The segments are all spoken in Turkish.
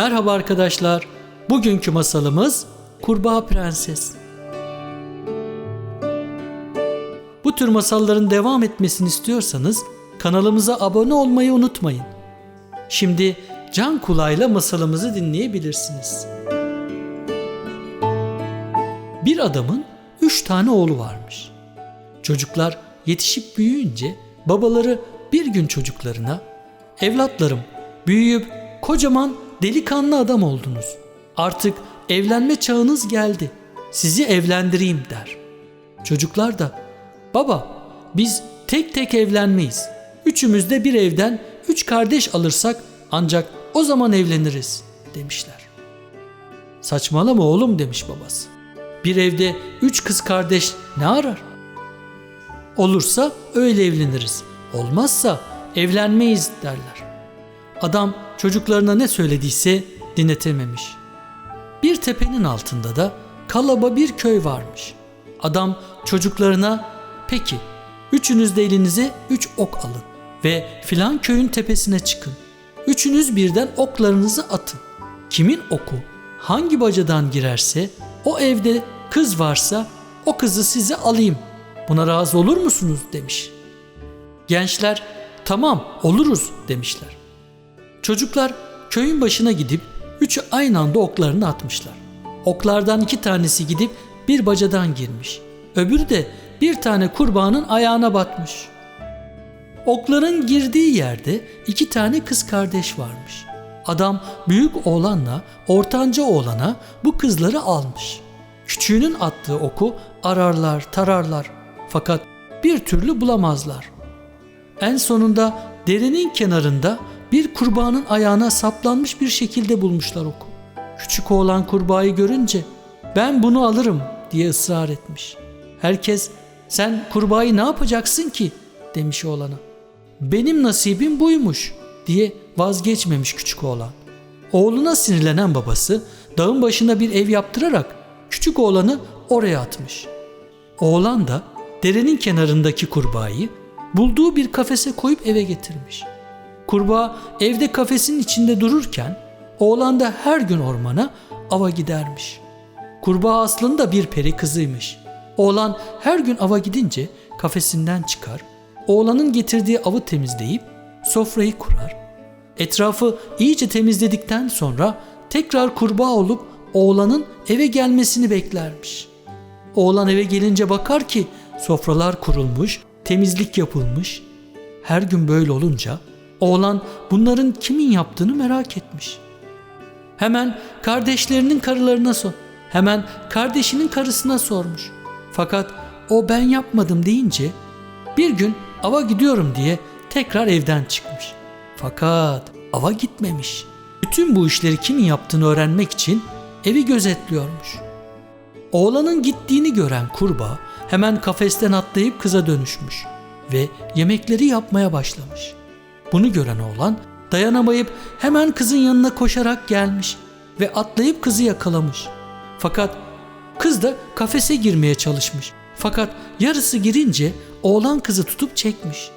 Merhaba arkadaşlar. Bugünkü masalımız Kurbağa Prenses. Bu tür masalların devam etmesini istiyorsanız kanalımıza abone olmayı unutmayın. Şimdi can kulağıyla masalımızı dinleyebilirsiniz. Bir adamın üç tane oğlu varmış. Çocuklar yetişip büyüyünce babaları bir gün çocuklarına evlatlarım büyüyüp kocaman delikanlı adam oldunuz. Artık evlenme çağınız geldi. Sizi evlendireyim der. Çocuklar da baba biz tek tek evlenmeyiz. Üçümüz de bir evden üç kardeş alırsak ancak o zaman evleniriz demişler. Saçmalama oğlum demiş babası. Bir evde üç kız kardeş ne arar? Olursa öyle evleniriz. Olmazsa evlenmeyiz derler. Adam çocuklarına ne söylediyse dinletememiş. Bir tepenin altında da kalaba bir köy varmış. Adam çocuklarına peki üçünüz de elinize üç ok alın ve filan köyün tepesine çıkın. Üçünüz birden oklarınızı atın. Kimin oku hangi bacadan girerse o evde kız varsa o kızı size alayım. Buna razı olur musunuz demiş. Gençler tamam oluruz demişler. Çocuklar köyün başına gidip üçü aynı anda oklarını atmışlar. Oklardan iki tanesi gidip bir bacadan girmiş. Öbürü de bir tane kurbağanın ayağına batmış. Okların girdiği yerde iki tane kız kardeş varmış. Adam büyük oğlanla ortanca oğlana bu kızları almış. Küçüğünün attığı oku ararlar, tararlar fakat bir türlü bulamazlar. En sonunda derenin kenarında bir kurbağanın ayağına saplanmış bir şekilde bulmuşlar oku. Küçük oğlan kurbağayı görünce ben bunu alırım diye ısrar etmiş. Herkes sen kurbağayı ne yapacaksın ki demiş oğlana. Benim nasibim buymuş diye vazgeçmemiş küçük oğlan. Oğluna sinirlenen babası dağın başına bir ev yaptırarak küçük oğlanı oraya atmış. Oğlan da derenin kenarındaki kurbağayı bulduğu bir kafese koyup eve getirmiş. Kurbağa evde kafesin içinde dururken oğlan da her gün ormana ava gidermiş. Kurbağa aslında bir peri kızıymış. Oğlan her gün ava gidince kafesinden çıkar, oğlanın getirdiği avı temizleyip sofrayı kurar. Etrafı iyice temizledikten sonra tekrar kurbağa olup oğlanın eve gelmesini beklermiş. Oğlan eve gelince bakar ki sofralar kurulmuş, temizlik yapılmış. Her gün böyle olunca oğlan bunların kimin yaptığını merak etmiş. Hemen kardeşlerinin karılarına sor. Hemen kardeşinin karısına sormuş. Fakat o ben yapmadım deyince bir gün ava gidiyorum diye tekrar evden çıkmış. Fakat ava gitmemiş. Bütün bu işleri kimin yaptığını öğrenmek için evi gözetliyormuş. Oğlanın gittiğini gören kurbağa hemen kafesten atlayıp kıza dönüşmüş ve yemekleri yapmaya başlamış. Bunu gören oğlan dayanamayıp hemen kızın yanına koşarak gelmiş ve atlayıp kızı yakalamış. Fakat kız da kafese girmeye çalışmış. Fakat yarısı girince oğlan kızı tutup çekmiş.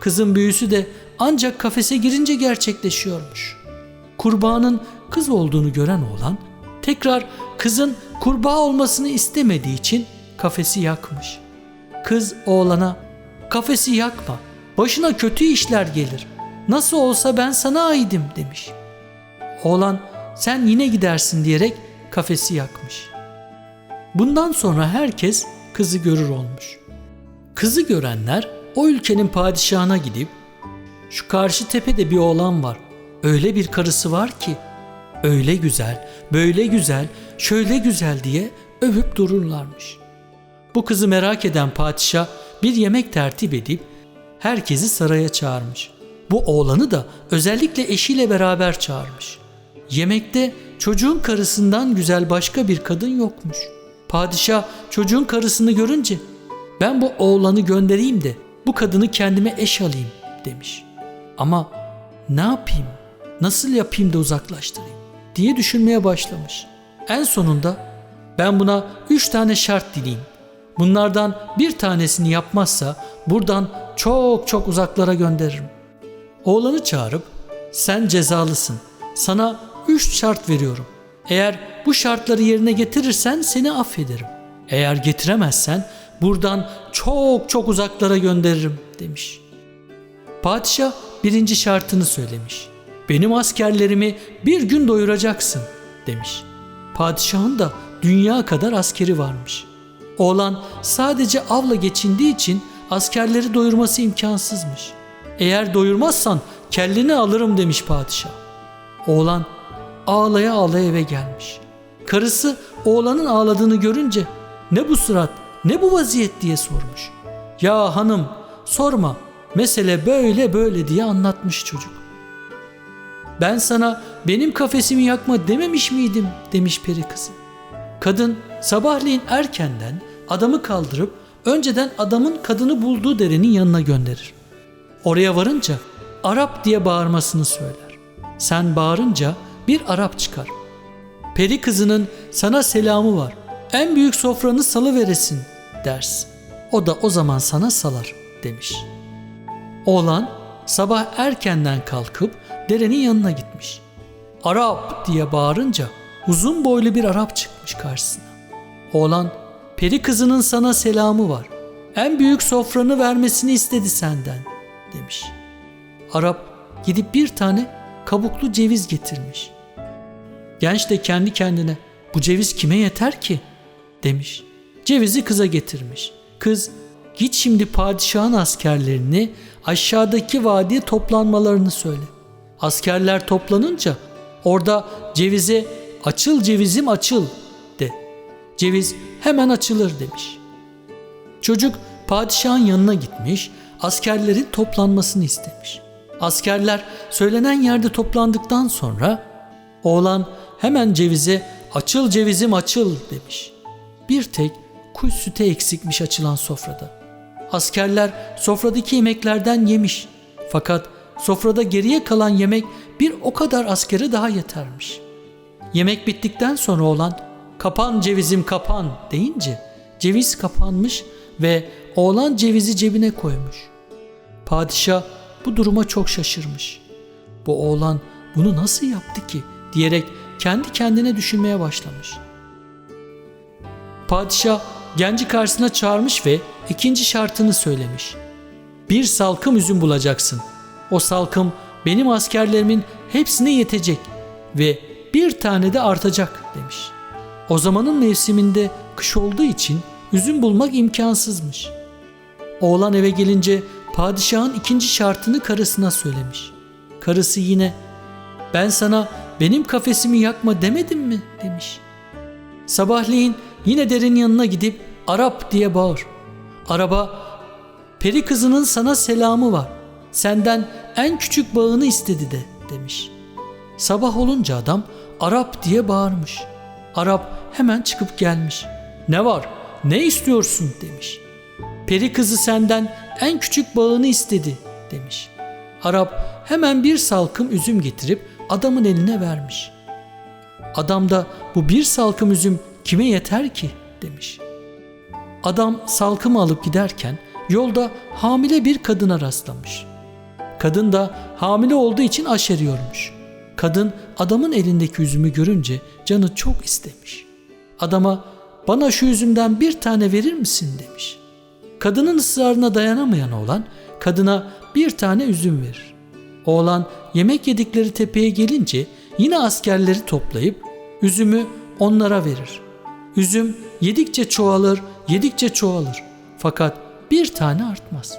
Kızın büyüsü de ancak kafese girince gerçekleşiyormuş. Kurbağanın kız olduğunu gören oğlan tekrar kızın kurbağa olmasını istemediği için kafesi yakmış. Kız oğlana kafesi yakma başına kötü işler gelir. Nasıl olsa ben sana aidim demiş. Oğlan sen yine gidersin diyerek kafesi yakmış. Bundan sonra herkes kızı görür olmuş. Kızı görenler o ülkenin padişahına gidip şu karşı tepede bir oğlan var. Öyle bir karısı var ki öyle güzel, böyle güzel, şöyle güzel diye övüp dururlarmış. Bu kızı merak eden padişah bir yemek tertip edip herkesi saraya çağırmış. Bu oğlanı da özellikle eşiyle beraber çağırmış. Yemekte çocuğun karısından güzel başka bir kadın yokmuş. Padişah çocuğun karısını görünce ben bu oğlanı göndereyim de bu kadını kendime eş alayım demiş. Ama ne yapayım, nasıl yapayım da uzaklaştırayım diye düşünmeye başlamış. En sonunda ben buna üç tane şart dileyim. Bunlardan bir tanesini yapmazsa buradan çok çok uzaklara gönderirim. Oğlanı çağırıp sen cezalısın. Sana üç şart veriyorum. Eğer bu şartları yerine getirirsen seni affederim. Eğer getiremezsen buradan çok çok uzaklara gönderirim demiş. Padişah birinci şartını söylemiş. Benim askerlerimi bir gün doyuracaksın demiş. Padişahın da dünya kadar askeri varmış. Oğlan sadece avla geçindiği için askerleri doyurması imkansızmış. Eğer doyurmazsan kelleni alırım demiş padişah. Oğlan ağlaya ağlaya eve gelmiş. Karısı oğlanın ağladığını görünce ne bu surat ne bu vaziyet diye sormuş. Ya hanım sorma mesele böyle böyle diye anlatmış çocuk. Ben sana benim kafesimi yakma dememiş miydim demiş peri kızı. Kadın sabahleyin erkenden adamı kaldırıp önceden adamın kadını bulduğu derenin yanına gönderir. Oraya varınca Arap diye bağırmasını söyler. Sen bağırınca bir Arap çıkar. Peri kızının sana selamı var. En büyük sofranı salı veresin dersin. O da o zaman sana salar demiş. Oğlan sabah erkenden kalkıp derenin yanına gitmiş. Arap diye bağırınca uzun boylu bir Arap çıkmış karşısına. Oğlan peri kızının sana selamı var. En büyük sofranı vermesini istedi senden demiş. Arap gidip bir tane kabuklu ceviz getirmiş. Genç de kendi kendine bu ceviz kime yeter ki demiş. Cevizi kıza getirmiş. Kız git şimdi padişahın askerlerini aşağıdaki vadiye toplanmalarını söyle. Askerler toplanınca orada cevize açıl cevizim açıl de. Ceviz hemen açılır demiş. Çocuk padişahın yanına gitmiş, askerlerin toplanmasını istemiş. Askerler söylenen yerde toplandıktan sonra oğlan hemen cevize açıl cevizim açıl demiş. Bir tek kuş sütü eksikmiş açılan sofrada. Askerler sofradaki yemeklerden yemiş. Fakat sofrada geriye kalan yemek bir o kadar askere daha yetermiş. Yemek bittikten sonra olan kapan cevizim kapan deyince ceviz kapanmış ve oğlan cevizi cebine koymuş. Padişah bu duruma çok şaşırmış. Bu oğlan bunu nasıl yaptı ki diyerek kendi kendine düşünmeye başlamış. Padişah genci karşısına çağırmış ve ikinci şartını söylemiş. Bir salkım üzüm bulacaksın. O salkım benim askerlerimin hepsine yetecek ve bir tane de artacak demiş. O zamanın mevsiminde kış olduğu için üzüm bulmak imkansızmış. Oğlan eve gelince padişahın ikinci şartını karısına söylemiş. Karısı yine ben sana benim kafesimi yakma demedim mi demiş. Sabahleyin yine derin yanına gidip Arap diye bağır. Araba peri kızının sana selamı var. Senden en küçük bağını istedi de demiş. Sabah olunca adam Arap diye bağırmış. Arap hemen çıkıp gelmiş. Ne var? Ne istiyorsun demiş. Peri kızı senden en küçük bağını istedi demiş. Arap hemen bir salkım üzüm getirip adamın eline vermiş. Adam da bu bir salkım üzüm kime yeter ki demiş. Adam salkımı alıp giderken yolda hamile bir kadına rastlamış. Kadın da hamile olduğu için aşeriyormuş. Kadın adamın elindeki üzümü görünce canı çok istemiş. Adama bana şu üzümden bir tane verir misin demiş. Kadının ısrarına dayanamayan oğlan kadına bir tane üzüm verir. Oğlan yemek yedikleri tepeye gelince yine askerleri toplayıp üzümü onlara verir. Üzüm yedikçe çoğalır, yedikçe çoğalır. Fakat bir tane artmaz.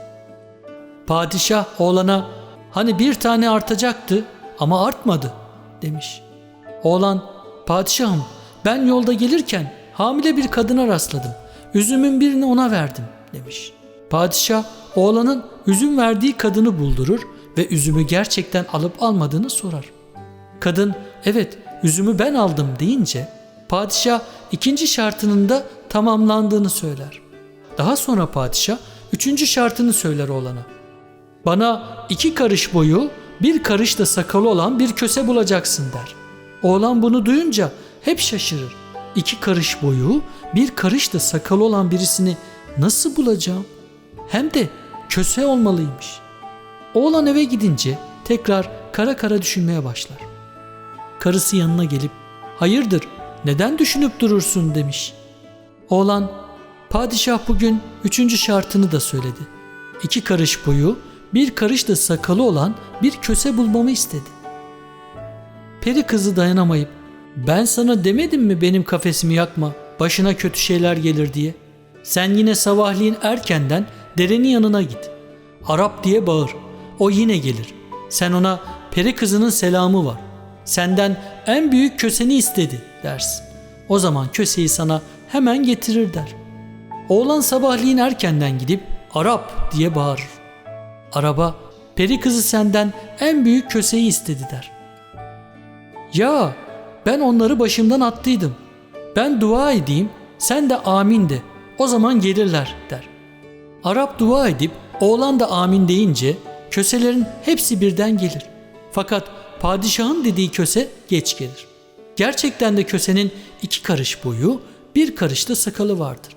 Padişah oğlana hani bir tane artacaktı ama artmadı demiş. Oğlan padişahım ben yolda gelirken hamile bir kadına rastladım. Üzümün birini ona verdim demiş. Padişah oğlanın üzüm verdiği kadını buldurur ve üzümü gerçekten alıp almadığını sorar. Kadın evet üzümü ben aldım deyince padişah ikinci şartının da tamamlandığını söyler. Daha sonra padişah üçüncü şartını söyler oğlana. Bana iki karış boyu bir karış da sakalı olan bir köse bulacaksın der. Oğlan bunu duyunca hep şaşırır. İki karış boyu bir karış da sakalı olan birisini nasıl bulacağım? Hem de köse olmalıymış. Oğlan eve gidince tekrar kara kara düşünmeye başlar. karısı yanına gelip hayırdır neden düşünüp durursun demiş. Oğlan padişah bugün üçüncü şartını da söyledi. İki karış boyu bir karış da sakalı olan bir köse bulmamı istedi. Peri kızı dayanamayıp ben sana demedim mi benim kafesimi yakma başına kötü şeyler gelir diye. Sen yine sabahleyin erkenden derenin yanına git. Arap diye bağır. O yine gelir. Sen ona peri kızının selamı var. Senden en büyük köseni istedi dersin. O zaman köseyi sana hemen getirir der. Oğlan sabahleyin erkenden gidip Arap diye bağırır. Araba peri kızı senden en büyük köseyi istedi der. Ya ben onları başımdan attıydım. Ben dua edeyim sen de amin de o zaman gelirler der. Arap dua edip oğlan da amin deyince köselerin hepsi birden gelir. Fakat padişahın dediği köse geç gelir. Gerçekten de kösenin iki karış boyu bir karış da sakalı vardır.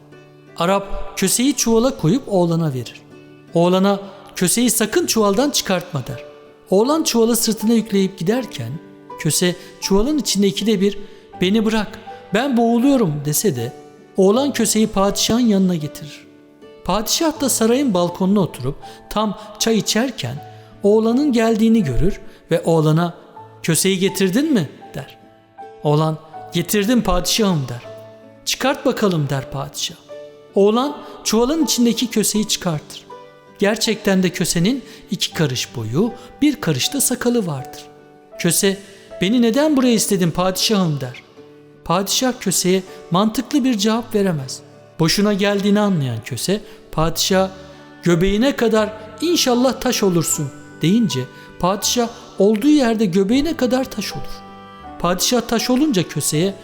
Arap köseyi çuvala koyup oğlana verir. Oğlana köseyi sakın çuvaldan çıkartma der. Oğlan çuvalı sırtına yükleyip giderken köse çuvalın içinde ikide bir beni bırak ben boğuluyorum dese de oğlan köseyi padişahın yanına getirir. Padişah da sarayın balkonuna oturup tam çay içerken oğlanın geldiğini görür ve oğlana köseyi getirdin mi der. Oğlan getirdim padişahım der. Çıkart bakalım der padişah. Oğlan çuvalın içindeki köseyi çıkartır. Gerçekten de kösenin iki karış boyu, bir karış da sakalı vardır. Köse, beni neden buraya istedin padişahım der. Padişah köseye mantıklı bir cevap veremez. Boşuna geldiğini anlayan köse, padişah göbeğine kadar inşallah taş olursun deyince padişah olduğu yerde göbeğine kadar taş olur. Padişah taş olunca köseye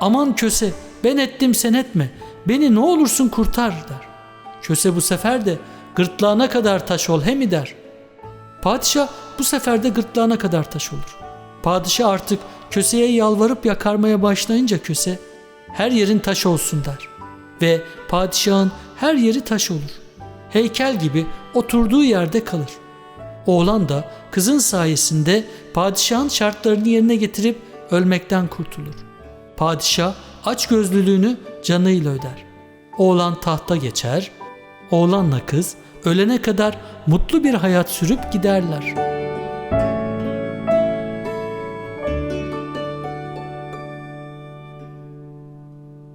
aman köse ben ettim sen etme beni ne olursun kurtar der. Köse bu sefer de gırtlağına kadar taş ol he mi der. Padişah bu sefer de gırtlağına kadar taş olur. Padişah artık köseye yalvarıp yakarmaya başlayınca köse her yerin taş olsun der. Ve padişahın her yeri taş olur. Heykel gibi oturduğu yerde kalır. Oğlan da kızın sayesinde padişahın şartlarını yerine getirip ölmekten kurtulur. Padişah aç gözlülüğünü canıyla öder. Oğlan tahta geçer, oğlanla kız ölene kadar mutlu bir hayat sürüp giderler.''